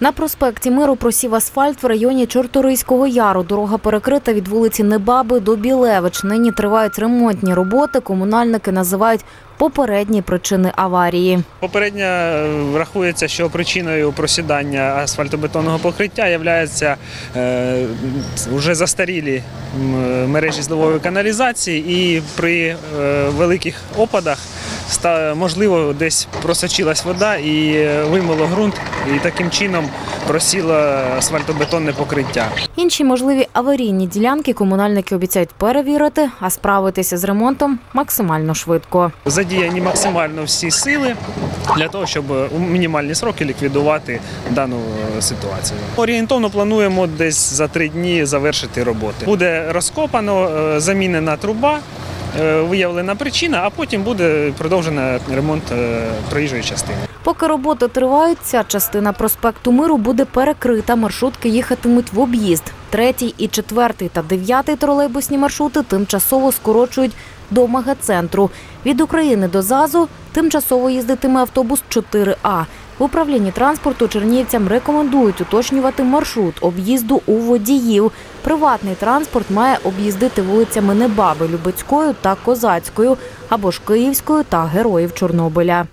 На проспекті Миру просів асфальт в районі Чорторийського яру. Дорога перекрита від вулиці Небаби до Білевич. Нині тривають ремонтні роботи. Комунальники називають попередні причини аварії. Попередньо е, рахується, що причиною просідання асфальтобетонного покриття е, вже застарілі мережі зливової каналізації, і при е, великих опадах можливо десь просочилась вода і вимило ґрунт, і таким чином просіло асфальтобетонне покриття. Інші можливі аварійні ділянки комунальники обіцяють перевірити, а справитися з ремонтом максимально швидко. Задіяні максимально всі сили для того, щоб у мінімальні сроки ліквідувати дану е, ситуацію. Орієнтовно плануємо десь за три дні завершити роботи. Буде розкопано, е, замінена труба. Е, Виявлена причина, а потім буде продовжено ремонт е, проїжджої частини. Поки роботи тривають, ця частина проспекту Миру буде перекрита. Маршрутки їхатимуть в об'їзд. Третій і четвертий та дев'ятий тролейбусні маршрути тимчасово скорочують до мегацентру. Від України до ЗАЗу тимчасово їздитиме автобус 4А. В управлінні транспорту чернівцям рекомендують уточнювати маршрут об'їзду у водіїв. Приватний транспорт має об'їздити вулицями Небаби, Любецькою та Козацькою або ж Київською та Героїв Чорнобиля.